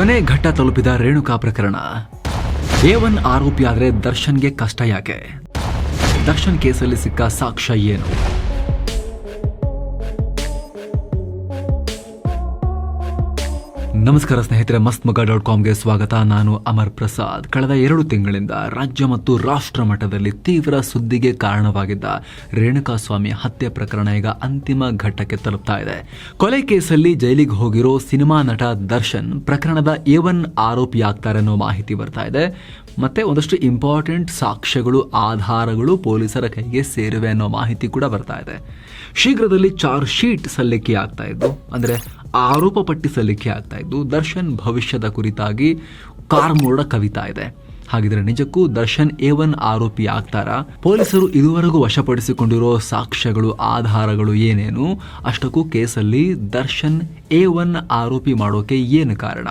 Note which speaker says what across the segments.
Speaker 1: ಕೊನೆ ಘಟ್ಟ ತಲುಪಿದ ರೇಣುಕಾ ಪ್ರಕರಣ. ಏವನ್ ಆರೋಪಿ ಆದ್ರೆ ದರ್ಶನ್ಗೆ ಕಷ್ಟ ಯಾಕೆ? ದರ್ಶನ್ ಕೇಸಲ್ಲಿ ಸಿಕ್ಕ ಸಾಕ್ಷ್ಯ ಏನು? ನಮಸ್ಕಾರ ಸ್ನೇಹಿತರೆ ಮಸ್ತ್ ಮಗ ಡಾಟ್ ಕಾಮ್ಗೆ ಸ್ವಾಗತ. ನಾನು ಅಮರ್ ಪ್ರಸಾದ್. ಕಳೆದ ಎರಡು ತಿಂಗಳಿಂದ ರಾಜ್ಯ ಮತ್ತು ರಾಷ್ಟ್ರ ಮಟ್ಟದಲ್ಲಿ ತೀವ್ರ ಸುದ್ದಿಗೆ ಕಾರಣವಾಗಿದ್ದ ರೇಣುಕಾಸ್ವಾಮಿ ಹತ್ಯೆ ಪ್ರಕರಣ ಈಗ ಅಂತಿಮ ಘಟ್ಟಕ್ಕೆ ತಲುಪ್ತಾ ಇದೆ. ಕೊಲೆ ಕೇಸಲ್ಲಿ ಜೈಲಿಗೆ ಹೋಗಿರೋ ಸಿನಿಮಾ ನಟ ದರ್ಶನ್ ಪ್ರಕರಣದ ಎ ಒನ್ ಆರೋಪಿ ಆಗ್ತಾರೆ ಅನ್ನೋ ಮಾಹಿತಿ ಬರ್ತಾ ಇದೆ. ಮತ್ತೆ ಒಂದಷ್ಟು ಇಂಪಾರ್ಟೆಂಟ್ ಸಾಕ್ಷ್ಯಗಳು, ಆಧಾರಗಳು ಪೊಲೀಸರ ಕೈಗೆ ಸೇರಿವೆ ಅನ್ನೋ ಮಾಹಿತಿ ಕೂಡ ಬರ್ತಾ ಇದೆ. ಶೀಘ್ರದಲ್ಲಿ ಚಾರ್ಜ್ ಶೀಟ್ ಸಲ್ಲಿಕೆ ಆಗ್ತಾ ಇದ್ದು, ಅಂದ್ರೆ ಆರೋಪ ಪಟ್ಟಿ ಸಲ್ಲಿಕೆ ಆಗ್ತಾ ಇದ್ದು, ದರ್ಶನ್ ಭವಿಷ್ಯದ ಕುರಿತಾಗಿ ಕಾರ್ಮೋಡ ಕವಿತಾ ಇದೆ. ಹಾಗಿದ್ರೆ ನಿಜಕ್ಕೂ ದರ್ಶನ್ ಒನ್ ಆರೋಪಿ ಆಗ್ತಾರಾ? ಪೊಲೀಸರು ಇದುವರೆಗೂ ವಶಪಡಿಸಿಕೊಂಡಿರೋ ಸಾಕ್ಷ್ಯಗಳು, ಆಧಾರಗಳು ಏನೇನು? ಅಷ್ಟಕ್ಕೂ ಕೇಸಲ್ಲಿ ದರ್ಶನ್ ಎ ಒನ್ ಆರೋಪಿ ಮಾಡೋಕೆ ಏನು ಕಾರಣ?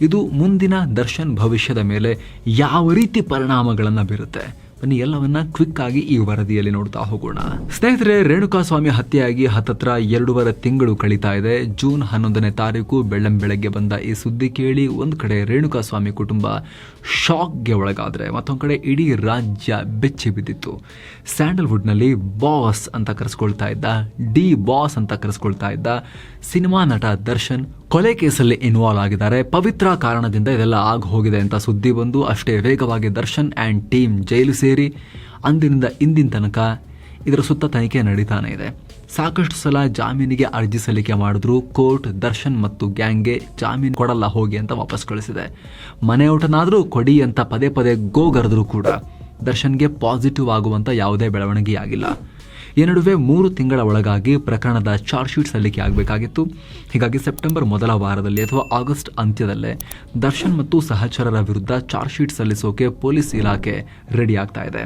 Speaker 1: ಇದು ಮುಂದಿನ ದರ್ಶನ್ ಭವಿಷ್ಯದ ಮೇಲೆ ಯಾವ ರೀತಿ ಪರಿಣಾಮಗಳನ್ನು ಬೀರುತ್ತೆ? ಬನ್ನಿ, ಎಲ್ಲವನ್ನ ಕ್ವಿಕ್ ಆಗಿ ಈ ವರದಿಯಲ್ಲಿ ನೋಡ್ತಾ ಹೋಗೋಣ. ಸ್ನೇಹಿತರೆ, ರೇಣುಕಾ ಸ್ವಾಮಿ ಹತ್ಯೆಯಾಗಿ ಹತ್ತತ್ರ ಎರಡೂವರೆ ತಿಂಗಳು ಕಳೀತಾ ಇದೆ. ಜೂನ್ ಹನ್ನೊಂದನೇ ತಾರೀಕು ಬೆಳ್ಳಂ ಬೆಳಗ್ಗೆ ಬಂದ ಈ ಸುದ್ದಿ ಕೇಳಿ ಒಂದು ಕಡೆ ರೇಣುಕಾ ಸ್ವಾಮಿ ಕುಟುಂಬ ಶಾಕ್ಗೆ ಒಳಗಾದ್ರೆ, ಮತ್ತೊಂದು ಕಡೆ ಇಡೀ ರಾಜ್ಯ ಬೆಚ್ಚಿ ಬಿದ್ದಿತ್ತು. ಸ್ಯಾಂಡಲ್ವುಡ್ನಲ್ಲಿ ಬಾಸ್ ಅಂತ ಕರೆಸ್ಕೊಳ್ತಾ ಇದ್ದ ಡಿ ಬಾಸ್ ಅಂತ ಕರೆಸ್ಕೊಳ್ತಾ ಇದ್ದ ಸಿನಿಮಾ ನಟ ದರ್ಶನ್ ಕೊಲೆ ಕೇಸಲ್ಲಿ ಇನ್ವಾಲ್ವ್ ಆಗಿದ್ದಾರೆ. ಪವಿತ್ರ ಕಾರಣದಿಂದ ಇದೆಲ್ಲ ಆಗ ಹೋಗಿದೆ ಅಂತ ಸುದ್ದಿ ಬಂದು ಅಷ್ಟೇ ವೇಗವಾಗಿ ದರ್ಶನ್ ಆ್ಯಂಡ್ ಟೀಮ್ ಜೈಲು ಸೇರಿ ಅಂದಿನಿಂದ ಇಂದಿನ ತನಕ ಇದರ ಸುತ್ತ ತನಿಖೆ ನಡೀತಾನೆ ಇದೆ. ಸಾಕಷ್ಟು ಸಲ ಜಾಮೀನಿಗೆ ಅರ್ಜಿ ಸಲ್ಲಿಕೆ ಮಾಡಿದ್ರು. ಕೋರ್ಟ್, ದರ್ಶನ್ ಮತ್ತು ಗ್ಯಾಂಗ್ಗೆ ಜಾಮೀನು ಕೊಡಲ್ಲ, ಹೋಗಿ ಅಂತ ವಾಪಸ್ ಕಳಿಸಿದೆ. ಮನೆ ಊಟನಾದರೂ ಕೊಡಿ ಅಂತ ಪದೇ ಪದೇ ಗೋಗರೆದ್ರು ಕೂಡ. ದರ್ಶನ್ಗೆ ಪಾಸಿಟಿವ್ ಆಗುವಂಥ ಯಾವುದೇ ಬೆಳವಣಿಗೆ ಆಗಿಲ್ಲ ಈ ನಡುವೆ ಮೂರು ತಿಂಗಳ ಒಳಗಾಗಿ ಪ್ರಕರಣದ ಚಾರ್ಜ್ ಶೀಟ್ ಸಲ್ಲಿಕೆ ಆಗಬೇಕಾಗಿತ್ತು. ಹೀಗಾಗಿ ಸೆಪ್ಟೆಂಬರ್ ಮೊದಲ ವಾರದಲ್ಲಿ ಅಥವಾ ಆಗಸ್ಟ್ ಅಂತ್ಯದಲ್ಲೇ ದರ್ಶನ್ ಮತ್ತು ಸಹಚರರ ವಿರುದ್ಧ ಚಾರ್ಜ್ ಶೀಟ್ ಸಲ್ಲಿಸೋಕೆ ಪೊಲೀಸ್ ಇಲಾಖೆ ರೆಡಿ ಆಗ್ತಾ ಇದೆ.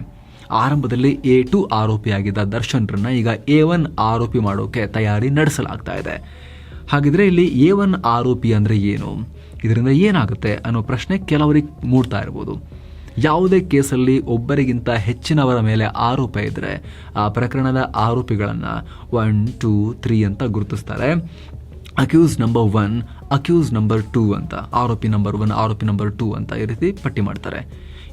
Speaker 1: ಆರಂಭದಲ್ಲಿ ಎ ಟು ಆರೋಪಿಯಾಗಿದ್ದ ದರ್ಶನ್ರನ್ನ ಈಗ ಎ ಒನ್ ಆರೋಪಿ ಮಾಡೋಕೆ ತಯಾರಿ ನಡೆಸಲಾಗ್ತಾ ಇದೆ. ಹಾಗಿದ್ರೆ ಇಲ್ಲಿ ಎ ಒನ್ ಆರೋಪಿ ಅಂದ್ರೆ ಏನು? ಇದರಿಂದ ಏನಾಗುತ್ತೆ ಅನ್ನೋ ಪ್ರಶ್ನೆ ಕೆಲವರಿಗೆ ಮೂಡ್ತಾ ಇರ್ಬೋದು. ಯಾವುದೇ ಕೇಸಲ್ಲಿ ಒಬ್ಬರಿಗಿಂತ ಹೆಚ್ಚಿನವರ ಮೇಲೆ ಆರೋಪ ಇದ್ದರೆ ಆ ಪ್ರಕರಣದ ಆರೋಪಿಗಳನ್ನು ಒನ್ ಟೂ ತ್ರೀ ಅಂತ ಗುರುತಿಸ್ತಾರೆ. Accused number one accused number two ಅಂತ, ಆರೋಪಿ ನಂಬರ್ ಒನ್ ಆರೋಪಿ ನಂಬರ್ ಟೂ ಅಂತ ಈ ರೀತಿ ಪಟ್ಟಿ ಮಾಡ್ತಾರೆ.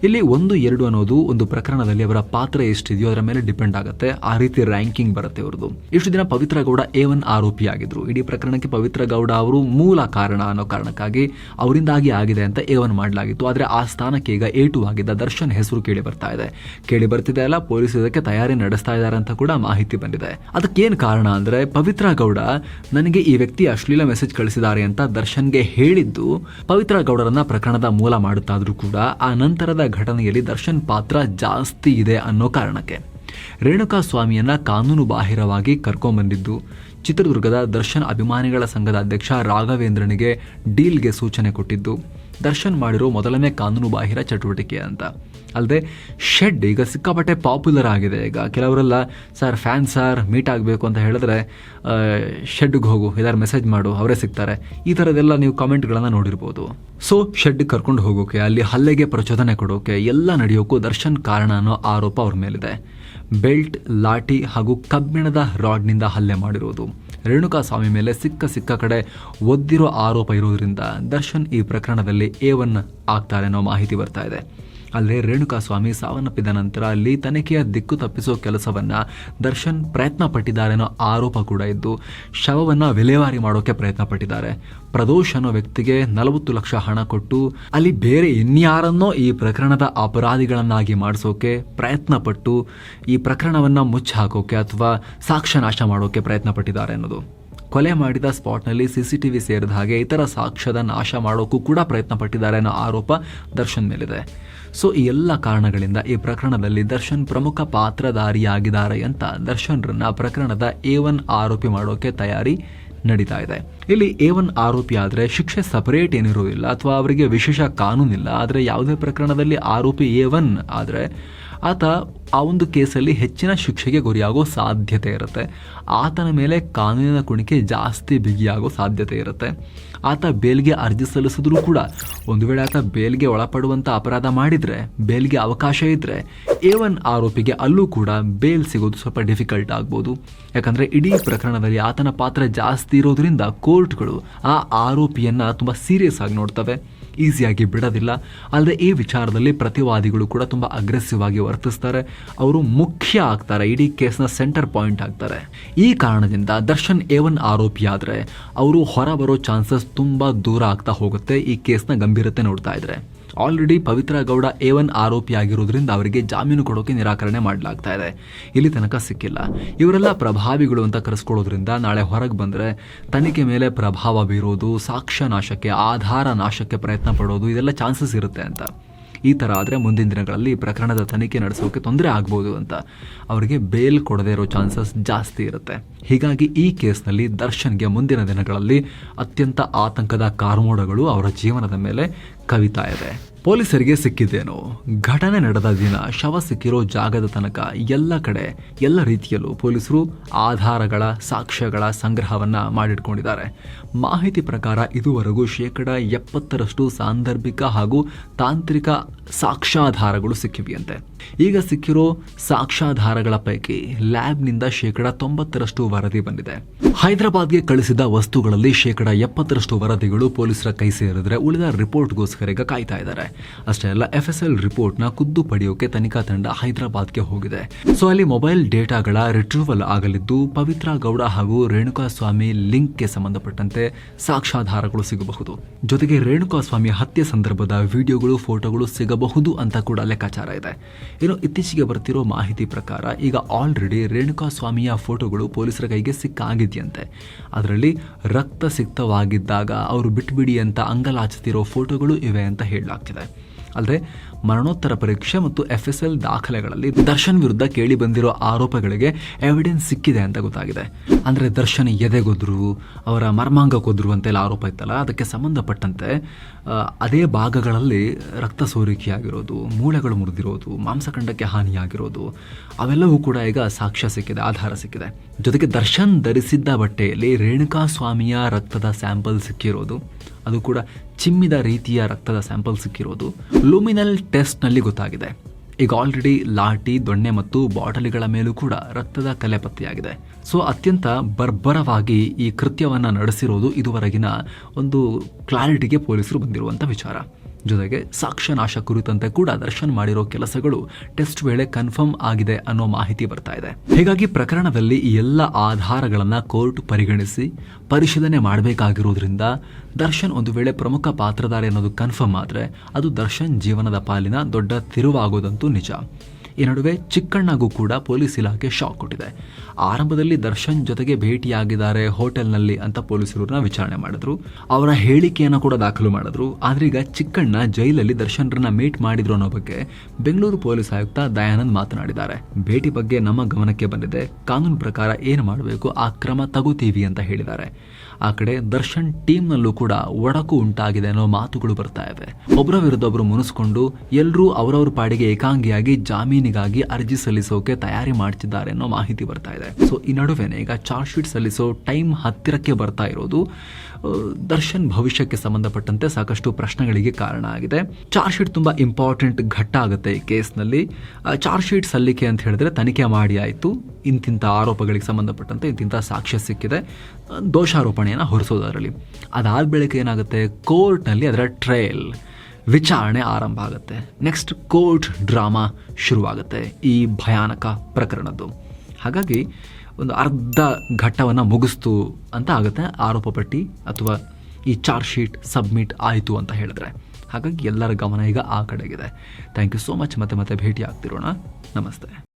Speaker 1: ಇಲ್ಲಿ ಒಂದು, ಎರಡು ಅನ್ನೋದು ಒಂದು ಪ್ರಕರಣದಲ್ಲಿ ಅವರ ಪಾತ್ರ ಎಷ್ಟಿದೆಯೋ ಅದರ ಮೇಲೆ ಡಿಪೆಂಡ್ ಆಗುತ್ತೆ. ಆ ರೀತಿ ರ್ಯಾಂಕಿಂಗ್ ಬರುತ್ತೆ ಅವ್ರದ್ದು. ಇಷ್ಟು ದಿನ ಪವಿತ್ರ ಗೌಡ ಎ ಒನ್ ಆರೋಪಿ ಆಗಿದ್ರು. ಇಡೀ ಪ್ರಕರಣಕ್ಕೆ ಪವಿತ್ರ ಗೌಡ ಅವರು ಮೂಲ ಕಾರಣ ಅನ್ನೋ ಕಾರಣಕ್ಕಾಗಿ ಅವರಿಂದಾಗಿ ಆಗಿದೆ ಅಂತ ಎ ಒನ್ ಮಾಡಲಾಗಿತ್ತು. ಆದರೆ ಆ ಸ್ಥಾನಕ್ಕೆ ಈಗ ಎ ಟು ಆಗಿದ್ದ ದರ್ಶನ್ ಹೆಸರು ಕೇಳಿ ಬರ್ತಾ ಇದೆ. ಕೇಳಿ ಬರ್ತಿದೆ ಅಲ್ಲ, ಪೊಲೀಸ್ ಇದಕ್ಕೆ ತಯಾರಿ ನಡೆಸ್ತಾ ಇದ್ದಾರೆ ಅಂತ ಕೂಡ ಮಾಹಿತಿ ಬಂದಿದೆ. ಅದಕ್ಕೇನು ಕಾರಣ ಅಂದ್ರೆ ಪವಿತ್ರ ಗೌಡ ನನಗೆ ಈ ವ್ಯಕ್ತಿ ಅಶ್ಲೀಲ ಮೆಸೇಜ್ ಕಳಿಸಿದ್ದಾರೆ ಅಂತ ದರ್ಶನ್ಗೆ ಹೇಳಿದ್ದು ಪವಿತ್ರ ಗೌಡರನ್ನ ಪ್ರಕರಣದ ಮೂಲ ಮಾಡುತ್ತಾದ್ರೂ ಕೂಡ ಆ ನಂತರದ ಘಟನೆಯಲ್ಲಿ ದರ್ಶನ್ ಪಾತ್ರ ಜಾಸ್ತಿ ಇದೆ ಅನ್ನೋ ಕಾರಣಕ್ಕೆ. ರೇಣುಕಾ ಸ್ವಾಮಿಯನ್ನ ಕಾನೂನು ಬಾಹಿರವಾಗಿ ಕರ್ಕೊಂಡ್ಬಂದಿದ್ದು ಚಿತ್ರದುರ್ಗದ ದರ್ಶನ್ ಅಭಿಮಾನಿಗಳ ಸಂಘದ ಅಧ್ಯಕ್ಷ ರಾಘವೇಂದ್ರನಿಗೆ ಡೀಲ್ಗೆ ಸೂಚನೆ ಕೊಟ್ಟಿದ್ದು. ದರ್ಶನ್ ಮಾಡಿರೋ ಮೊದಲನೇ ಕಾನೂನು ಬಾಹಿರ ಚಟುವಟಿಕೆ ಅಂತ. ಅಲ್ಲದೆ ಶೆಡ್ ಈಗ ಸಿಕ್ಕಾಪಟ್ಟೆ ಪಾಪ್ಯುಲರ್ ಆಗಿದೆ ಈಗ. ಕೆಲವರೆಲ್ಲ, ಸರ್, ಫ್ಯಾನ್, ಸಾರ್, ಮೀಟ್ ಆಗಬೇಕು ಅಂತ ಹೇಳಿದ್ರೆ ಶೆಡ್ಗೆ ಹೋಗು ಇದಾರು ಮೆಸೇಜ್ ಮಾಡು, ಅವರೇ ಸಿಗ್ತಾರೆ. ಈ ಥರದ್ದೆಲ್ಲ ನೀವು ಕಾಮೆಂಟ್ಗಳನ್ನು ನೋಡಿರ್ಬೋದು. ಸೊ, ಶೆಡ್ ಕರ್ಕೊಂಡು ಹೋಗೋಕೆ, ಅಲ್ಲಿ ಹಲ್ಲೆಗೆ ಪ್ರಚೋದನೆ ಕೊಡೋಕೆ ಎಲ್ಲ ನಡೆಯೋಕ್ಕೂ ದರ್ಶನ್ ಕಾರಣ ಅನ್ನೋ ಆರೋಪ ಅವ್ರ ಮೇಲಿದೆ. ಬೆಲ್ಟ್, ಲಾಠಿ ಹಾಗೂ ಕಬ್ಬಿಣದ ರಾಡ್ನಿಂದ ಹಲ್ಲೆ ಮಾಡಿರೋದು. ರೇಣುಕಾ ಸ್ವಾಮಿ ಮೇಲೆ ಸಿಕ್ಕ ಸಿಕ್ಕ ಕಡೆ ಒದ್ದಿರೋ ಆರೋಪ ಇರೋದ್ರಿಂದ ದರ್ಶನ್ ಈ ಪ್ರಕರಣದಲ್ಲಿ ಎ ಒನ್ ಆಗ್ತಾರೆ ಅನ್ನೋ ಮಾಹಿತಿ ಬರ್ತಾ ಇದೆ. ಅಲ್ಲದೆ ರೇಣುಕಾ ಸ್ವಾಮಿ ಸಾವನ್ನಪ್ಪಿದ ನಂತರ ಅಲ್ಲಿ ತನಿಖೆಯ ದಿಕ್ಕು ತಪ್ಪಿಸೋ ಕೆಲಸವನ್ನ ದರ್ಶನ್ ಪ್ರಯತ್ನ ಪಟ್ಟಿದ್ದಾರೆ ಅನ್ನೋ ಆರೋಪ ಕೂಡ ಇದ್ದು, ಶವವನ್ನು ವಿಲೇವಾರಿ ಮಾಡೋಕೆ ಪ್ರಯತ್ನ ಪಟ್ಟಿದ್ದಾರೆ. ಪ್ರದೋಷ್ ಅನ್ನೋ ವ್ಯಕ್ತಿಗೆ ನಲವತ್ತು ಲಕ್ಷ ಹಣ ಕೊಟ್ಟು, ಅಲ್ಲಿ ಬೇರೆ ಇನ್ಯಾರನ್ನೋ ಈ ಪ್ರಕರಣದ ಅಪರಾಧಿಗಳನ್ನಾಗಿ ಮಾಡಿಸೋಕೆ ಪ್ರಯತ್ನ ಪಟ್ಟು, ಈ ಪ್ರಕರಣವನ್ನು ಮುಚ್ಚಿ ಹಾಕೋಕೆ ಅಥವಾ ಸಾಕ್ಷ್ಯ ನಾಶ ಮಾಡೋಕೆ ಪ್ರಯತ್ನ ಪಟ್ಟಿದ್ದಾರೆ ಅನ್ನೋದು. ಕೊಲೆ ಮಾಡಿದ ಸ್ಪಾಟ್ನಲ್ಲಿ ಸಿಸಿಟಿವಿ ಸೇರಿದ ಹಾಗೆ ಇತರ ಸಾಕ್ಷ್ಯದ ನಾಶ ಮಾಡೋಕ್ಕೂ ಕೂಡ ಪ್ರಯತ್ನ ಪಟ್ಟಿದ್ದಾರೆ ಅನ್ನೋ ಆರೋಪ ದರ್ಶನ್ ಮೇಲಿದೆ. ಸೊ, ಈ ಎಲ್ಲ ಕಾರಣಗಳಿಂದ ಈ ಪ್ರಕರಣದಲ್ಲಿ ದರ್ಶನ್ ಪ್ರಮುಖ ಪಾತ್ರಧಾರಿಯಾಗಿದ್ದಾರೆ ಅಂತ ದರ್ಶನ್ರನ್ನ ಪ್ರಕರಣದ ಎ ಒನ್ ಆರೋಪಿ ಮಾಡೋಕೆ ತಯಾರಿ ನಡೀತಾ ಇದೆ. ಇಲ್ಲಿ ಎ ಒನ್ ಆರೋಪಿ ಆದರೆ ಶಿಕ್ಷೆ ಸಪರೇಟ್ ಏನಿರೋದಿಲ್ಲ, ಅಥವಾ ಅವರಿಗೆ ವಿಶೇಷ ಕಾನೂನಿಲ್ಲ, ಆದರೆ ಯಾವುದೇ ಪ್ರಕರಣದಲ್ಲಿ ಆರೋಪಿ ಎ ಒನ್ ಆದರೆ ಆತ ಆ ಒಂದು ಕೇಸಲ್ಲಿ ಹೆಚ್ಚಿನ ಶಿಕ್ಷೆಗೆ ಗುರಿಯಾಗೋ ಸಾಧ್ಯತೆ ಇರುತ್ತೆ. ಆತನ ಮೇಲೆ ಕಾನೂನಿನ ಕುಣಿಕೆ ಜಾಸ್ತಿ ಬಿಗಿಯಾಗೋ ಸಾಧ್ಯತೆ ಇರುತ್ತೆ. ಆತ ಬೇಲ್ಗೆ ಅರ್ಜಿ ಸಲ್ಲಿಸಿದ್ರೂ ಕೂಡ ಒಂದು ವೇಳೆ ಆತ ಬೇಲ್ಗೆ ಒಳಪಡುವಂಥ ಅಪರಾಧ ಮಾಡಿದರೆ, ಬೇಲ್ಗೆ ಅವಕಾಶ ಇದ್ದರೆ ಎ ಒನ್ ಆರೋಪಿಗೆ ಅಲ್ಲೂ ಕೂಡ ಬೇಲ್ ಸಿಗೋದು ಸ್ವಲ್ಪ ಡಿಫಿಕಲ್ಟ್ ಆಗ್ಬೋದು. ಯಾಕಂದರೆ ಇಡೀ ಪ್ರಕರಣದಲ್ಲಿ ಆತನ ಪಾತ್ರ ಜಾಸ್ತಿ ಇರೋದ್ರಿಂದ ಕೋರ್ಟ್ಗಳು ಆ ಆರೋಪಿಯನ್ನು ತುಂಬ ಸೀರಿಯಸ್ ಆಗಿ ನೋಡ್ತವೆ. ಈಸಿಯಾಗಿ ಬಿಡೋದಿಲ್ಲ. ಅಲ್ಲದೆ ಈ ವಿಚಾರದಲ್ಲಿ ಪ್ರತಿವಾದಿಗಳು ಕೂಡ ತುಂಬ ಅಗ್ರೆಸಿವ್ ಆಗಿ ವರ್ತಿಸ್ತಾರೆ. ಅವರು ಮುಖ್ಯ ಆಗ್ತಾರೆ, ಇಡೀ ಕೇಸ್ನ ಸೆಂಟರ್ ಪಾಯಿಂಟ್ ಆಗ್ತಾರೆ. ಈ ಕಾರಣದಿಂದ ದರ್ಶನ್ ಏವನ್ ಒನ್ ಆರೋಪಿ ಆದರೆ, ಅವರು ಹೊರ ಬರೋ ಚಾನ್ಸಸ್ ತುಂಬ ದೂರ ಆಗ್ತಾ ಹೋಗುತ್ತೆ. ಈ ಕೇಸ್ನ ಗಂಭೀರತೆ ನೋಡ್ತಾ ಇದ್ರೆ. Already Pavithra Gowda A one ಆರೋಪಿ ಆಗಿರೋದ್ರಿಂದ ಅವರಿಗೆ ಜಾಮೀನು ಕೊಡೋಕೆ ನಿರಾಕರಣೆ ಮಾಡಲಾಗ್ತಾ ಇದೆ. ಇಲ್ಲಿ ತನಕ ಸಿಕ್ಕಿಲ್ಲ. ಇವರೆಲ್ಲ ಪ್ರಭಾವಿಗಳು ಅಂತ ಕರೆಸ್ಕೊಳ್ಳೋದ್ರಿಂದ ನಾಳೆ ಹೊರಗೆ ಬಂದರೆ ತನಿಖೆ ಮೇಲೆ ಪ್ರಭಾವ ಬೀರೋದು ಸಾಕ್ಷ್ಯ ನಾಶಕ್ಕೆ ಆಧಾರ ನಾಶಕ್ಕೆ ಪ್ರಯತ್ನ ಪಡೋದು, ಇದೆಲ್ಲ ಚಾನ್ಸಸ್ ಇರುತ್ತೆ ಅಂತ. ಈ ಥರ ಆದರೆ ಮುಂದಿನ ದಿನಗಳಲ್ಲಿ ಪ್ರಕರಣದ ತನಿಖೆ ನಡೆಸೋಕೆ ತೊಂದರೆ ಆಗ್ಬೋದು ಅಂತ ಅವರಿಗೆ ಬೇಲ್ ಕೊಡದೇ ಇರೋ ಚಾನ್ಸಸ್ ಜಾಸ್ತಿ ಇರುತ್ತೆ. ಹೀಗಾಗಿ ಈ ಕೇಸ್ನಲ್ಲಿ ದರ್ಶನ್ಗೆ ಮುಂದಿನ ದಿನಗಳಲ್ಲಿ ಅತ್ಯಂತ ಆತಂಕದ ಕಾರ್ಮೋಡಗಳು ಅವರ ಜೀವನದ ಮೇಲೆ ಕವಿತಾ ಇದೆ. ಪೊಲೀಸರಿಗೆ ಸಿಕ್ಕಿದ್ದೇನು? ಘಟನೆ ನಡೆದ ದಿನ ಶವ ಸಿಕ್ಕಿರೋ ಜಾಗದ ತನಕ ಎಲ್ಲ ಕಡೆ ಎಲ್ಲ ರೀತಿಯಲ್ಲೂ ಪೊಲೀಸರು ಆಧಾರಗಳ, ಸಾಕ್ಷ್ಯಗಳ ಸಂಗ್ರಹವನ್ನ ಮಾಡಿಟ್ಕೊಂಡಿದ್ದಾರೆ. ಮಾಹಿತಿ ಪ್ರಕಾರ ಇದುವರೆಗೂ ಶೇಕಡ ಎಪ್ಪತ್ತರಷ್ಟು ಸಾಂದರ್ಭಿಕ ಹಾಗೂ ತಾಂತ್ರಿಕ ಸಾಕ್ಷ್ಯಾಧಾರಗಳು ಸಿಕ್ಕಿವೆಯಂತೆ. ಈಗ ಸಿಕ್ಕಿರೋ ಸಾಕ್ಷ್ಯಾಧಾರಗಳ ಪೈಕಿ ಲ್ಯಾಬ್ನಿಂದ ಶೇಕಡ ತೊಂಬತ್ತರಷ್ಟು ವರದಿ ಬಂದಿದೆ. ಹೈದರಾಬಾದ್ಗೆ ಕಳಿಸಿದ ವಸ್ತುಗಳಲ್ಲಿ ಶೇಕಡ ಎಪ್ಪತ್ತರಷ್ಟು ವರದಿಗಳು ಪೊಲೀಸರ ಕೈ ಸೇರಿದ್ರೆ ಉಳಿದ ರಿಪೋರ್ಟ್ಗೋಸ್ಕರ ಈಗ ಕಾಯ್ತಾ ಇದ್ದಾರೆ. ಅಷ್ಟೇ ಅಲ್ಲ ಎಫ್ ಎಸ್ ಎಲ್ ರಿಪೋರ್ಟ್ನ ಖುದ್ದು ಪಡೆಯೋಕೆ ತನಿಖಾ ತಂಡ ಹೈದರಾಬಾದ್ಗೆ ಹೋಗಿದೆ. ಸೊ ಅಲ್ಲಿ ಮೊಬೈಲ್ ಡೇಟಾಗಳ ರಿಟ್ರೂವಲ್ ಆಗಲಿದ್ದು, ಪವಿತ್ರ ಗೌಡ ಹಾಗೂ ರೇಣುಕಾ ಸ್ವಾಮಿ ಲಿಂಕ್ಗೆ ಸಂಬಂಧಪಟ್ಟಂತೆ ಸಾಕ್ಷ್ಯಾಧಾರಗಳು ಸಿಗಬಹುದು. ಜೊತೆಗೆ ರೇಣುಕಾ ಸ್ವಾಮಿ ಹತ್ಯೆ ಸಂದರ್ಭದ ವಿಡಿಯೋಗಳು, ಫೋಟೋಗಳು ಸಿಗಬಹುದು ಅಂತ ಕೂಡ ಲೆಕ್ಕಾಚಾರ ಇದೆ. ಇನ್ನು ಇತ್ತೀಚೆಗೆ ಬರ್ತಿರೋ ಮಾಹಿತಿ ಪ್ರಕಾರ ಈಗ ಆಲ್ರೆಡಿ ರೇಣುಕಾ ಸ್ವಾಮಿಯ ಫೋಟೋಗಳು ಪೊಲೀಸರ ಕೈಗೆ ಸಿಕ್ಕಾಗಿದೆಯಂತೆ. ಅದರಲ್ಲಿ ರಕ್ತ ಸಿಕ್ತವಾಗಿದ್ದಾಗ ಅವರು ಬಿಟ್ಬಿಡಿ ಅಂತ ಅಂಗಲಾಚುತ್ತಿರೋ ಫೋಟೋಗಳು ಇವೆ ಅಂತ ಹೇಳಲಾಗ್ತಿದೆ. ಅಲ್ಲದೆ ಮರಣೋತ್ತರ ಪರೀಕ್ಷೆ ಮತ್ತು ಎಫ್ ದಾಖಲೆಗಳಲ್ಲಿ ದರ್ಶನ್ ವಿರುದ್ಧ ಕೇಳಿ ಬಂದಿರೋ ಆರೋಪಗಳಿಗೆ ಎವಿಡೆನ್ಸ್ ಸಿಕ್ಕಿದೆ ಅಂತ ಗೊತ್ತಾಗಿದೆ. ಅಂದರೆ ದರ್ಶನ್ ಎದೆಗೊದ್ರು, ಅವರ ಮರ್ಮಾಂಗ ಕೊದ್ರು ಅಂತೆಲ್ಲ ಆರೋಪ ಇತ್ತಲ್ಲ? ಅದಕ್ಕೆ ಸಂಬಂಧಪಟ್ಟಂತೆ ಅದೇ ಭಾಗಗಳಲ್ಲಿ ರಕ್ತ ಸೋರಿಕೆಯಾಗಿರೋದು, ಮೂಳೆಗಳು ಮುರಿದಿರೋದು, ಮಾಂಸಖಂಡಕ್ಕೆ ಹಾನಿಯಾಗಿರೋದು, ಅವೆಲ್ಲವೂ ಕೂಡ ಈಗ ಸಾಕ್ಷ್ಯ ಸಿಕ್ಕಿದೆ, ಆಧಾರ ಸಿಕ್ಕಿದೆ. ಜೊತೆಗೆ ದರ್ಶನ್ ಧರಿಸಿದ್ದ ಬಟ್ಟೆಯಲ್ಲಿ ರೇಣುಕಾ ಸ್ವಾಮಿಯ ರಕ್ತದ ಸ್ಯಾಂಪಲ್ ಸಿಕ್ಕಿರೋದು. ಅದು ಕೂಡ ಚಿಮ್ಮಿದ ರೀತಿಯ ರಕ್ತದ ಸ್ಯಾಂಪಲ್ ಸಿಕ್ಕಿರೋದು. ಲುಮಿನಲ್ ಟೆಸ್ಟ್ನಲ್ಲಿ ಗೊತ್ತಾಗಿದೆ. ಈಗ ಆಲ್ರೆಡಿ ಲಾಟಿ, ದೊಣ್ಣೆ ಮತ್ತು ಬಾಟಲಿಗಳ ಮೇಲೂ ಕೂಡ ರಕ್ತದ ಕಲೆ ಪತ್ತೆಯಾಗಿದೆ. ಸೊ ಅತ್ಯಂತ ಬರ್ಬರವಾಗಿ ಈ ಕೃತ್ಯವನ್ನು ನಡೆಸಿರೋದು ಇದುವರೆಗಿನ ಒಂದು ಕ್ಲಾರಿಟಿಗೆ ಪೊಲೀಸರು ಬಂದಿರುವಂಥ ವಿಚಾರ. ಜೊತೆಗೆ ಸಾಕ್ಷ್ಯ ನಾಶ ಕುರಿತಂತೆ ಕೂಡ ದರ್ಶನ್ ಮಾಡಿರೋ ಕೆಲಸಗಳು ಟೆಸ್ಟ್ ವೇಳೆ ಕನ್ಫರ್ಮ್ ಆಗಿದೆ ಅನ್ನೋ ಮಾಹಿತಿ ಬರ್ತಾ ಇದೆ. ಹೀಗಾಗಿ ಪ್ರಕರಣದಲ್ಲಿ ಈ ಎಲ್ಲ ಆಧಾರಗಳನ್ನು ಕೋರ್ಟ್ ಪರಿಗಣಿಸಿ ಪರಿಶೀಲನೆ ಮಾಡಬೇಕಾಗಿರುವುದರಿಂದ ದರ್ಶನ್ ಒಂದು ವೇಳೆ ಪ್ರಮುಖ ಪಾತ್ರಧಾರಿ ಅನ್ನೋದು ಕನ್ಫರ್ಮ್ ಆದರೆ ಅದು ದರ್ಶನ್ ಜೀವನದ ಪಾಲಿನ ದೊಡ್ಡ ತಿರುವಾಗೋದಂತೂ ನಿಜ. ಈ ನಡುವೆ ಚಿಕ್ಕಣ್ಣಗೂ ಕೂಡ ಪೊಲೀಸ್ ಇಲಾಖೆ ಶಾಕ್ ಕೊಟ್ಟಿದೆ. ಆರಂಭದಲ್ಲಿ ದರ್ಶನ್ ಜೊತೆಗೆ ಭೇಟಿಯಾಗಿದ್ದಾರೆ ಹೋಟೆಲ್ನಲ್ಲಿ ಅಂತ ಪೊಲೀಸರನ್ನ ವಿಚಾರಣೆ ಮಾಡಿದ್ರು. ಅವರ ಹೇಳಿಕೆಯನ್ನು ಕೂಡ ದಾಖಲು ಮಾಡಿದ್ರು. ಆದ್ರೆ ಚಿಕ್ಕಣ್ಣ ಜೈಲಲ್ಲಿ ದರ್ಶನ್ರನ್ನ ಮೀಟ್ ಮಾಡಿದ್ರು ಅನ್ನೋ ಬಗ್ಗೆ ಬೆಂಗಳೂರು ಪೊಲೀಸ್ ಆಯುಕ್ತ ದಯಾನಂದ್ ಮಾತನಾಡಿದ್ದಾರೆ. ಭೇಟಿ ಬಗ್ಗೆ ನಮ್ಮ ಗಮನಕ್ಕೆ ಬಂದಿದೆ. ಕಾನೂನು ಪ್ರಕಾರ ಏನು ಮಾಡಬೇಕು, ಆ ಕ್ರಮ ತಗೋತೀವಿ ಅಂತ ಹೇಳಿದ್ದಾರೆ. ಆ ಕಡೆ ದರ್ಶನ್ ಟೀಮ್ನಲ್ಲೂ ಕೂಡ ಒಡಕು ಉಂಟಾಗಿದೆ ಅನ್ನೋ ಮಾತುಗಳು ಬರ್ತಾ ಇವೆ. ಒಬ್ಬರ ವಿರುದ್ಧ ಒಬ್ಬರು ಮುನಿಸ್ಕೊಂಡು ಎಲ್ಲರೂ ಅವರವ್ರ ಪಾಡಿಗೆ ಏಕಾಂಗಿಯಾಗಿ ಜಾಮೀನಿಗಾಗಿ ಅರ್ಜಿ ಸಲ್ಲಿಸೋಕೆ ತಯಾರಿ ಮಾಡ್ತಿದ್ದಾರೆ ಅನ್ನೋ ಮಾಹಿತಿ ಬರ್ತಾ ಇದೆ. ಸೊ ಈ ನಡುವೆನೆ ಈಗ ಚಾರ್ಜ್ ಶೀಟ್ ಸಲ್ಲಿಸೋ ಟೈಮ್ ಹತ್ತಿರಕ್ಕೆ ಬರ್ತಾ ಇರೋದು. ದರ್ಶನ್ ಭವಿಷ್ಯಕ್ಕೆ ಸಂಬಂಧಪಟ್ಟಂತೆ ಸಾಕಷ್ಟು ಪ್ರಶ್ನೆಗಳಿಗೆ ಕಾರಣ ಆಗಿದೆ. ಚಾರ್ಜ್ ಶೀಟ್ ತುಂಬ ಇಂಪಾರ್ಟೆಂಟ್ ಘಟ್ಟ ಆಗುತ್ತೆ ಈ ಕೇಸ್ನಲ್ಲಿ. ಚಾರ್ಜ್ ಶೀಟ್ ಸಲ್ಲಿಕೆ ಅಂತ ಹೇಳಿದ್ರೆ ತನಿಖೆ ಮಾಡಿ ಆಯಿತು. ಇಂತಿಂಥ ಆರೋಪಗಳಿಗೆ ಸಂಬಂಧಪಟ್ಟಂತೆ ಇಂತಿಂಥ ಸಾಕ್ಷ್ಯ ಸಿಕ್ಕಿದೆ. ದೋಷಾರೋಪಣೆಯನ್ನು ಹೊರಿಸೋದು ಅದರಲ್ಲಿ ಅದಾದ ಬಳಿಕ ಏನಾಗುತ್ತೆ? ಕೋರ್ಟ್ನಲ್ಲಿ ಅದರ ಟ್ರಯಲ್, ವಿಚಾರಣೆ ಆರಂಭ ಆಗುತ್ತೆ. ನೆಕ್ಸ್ಟ್ ಕೋರ್ಟ್ ಡ್ರಾಮಾ ಶುರುವಾಗುತ್ತೆ ಈ ಭಯಾನಕ ಪ್ರಕರಣದ್ದು. ಹಾಗಾಗಿ ಒಂದು ಅರ್ಧ ಘಟ್ಟವನ್ನು ಮುಗಿಸ್ತು ಅಂತ ಆಗುತ್ತೆ. ಆರೋಪ ಪಟ್ಟಿ ಅಥವಾ ಈ ಚಾರ್ಜ್ ಶೀಟ್ ಸಬ್ಮಿಟ್ ಆಯಿತು ಅಂತ ಹೇಳಿದ್ರೆ. ಹಾಗಾಗಿ ಎಲ್ಲರ ಗಮನ ಈಗ ಆ ಕಡೆಗಿದೆ. ಥ್ಯಾಂಕ್ ಯು ಸೋ ಮಚ್ ಮತ್ತೆ ಮತ್ತೆ ಭೇಟಿ ಆಗ್ತಿರೋಣ ನಮಸ್ತೆ.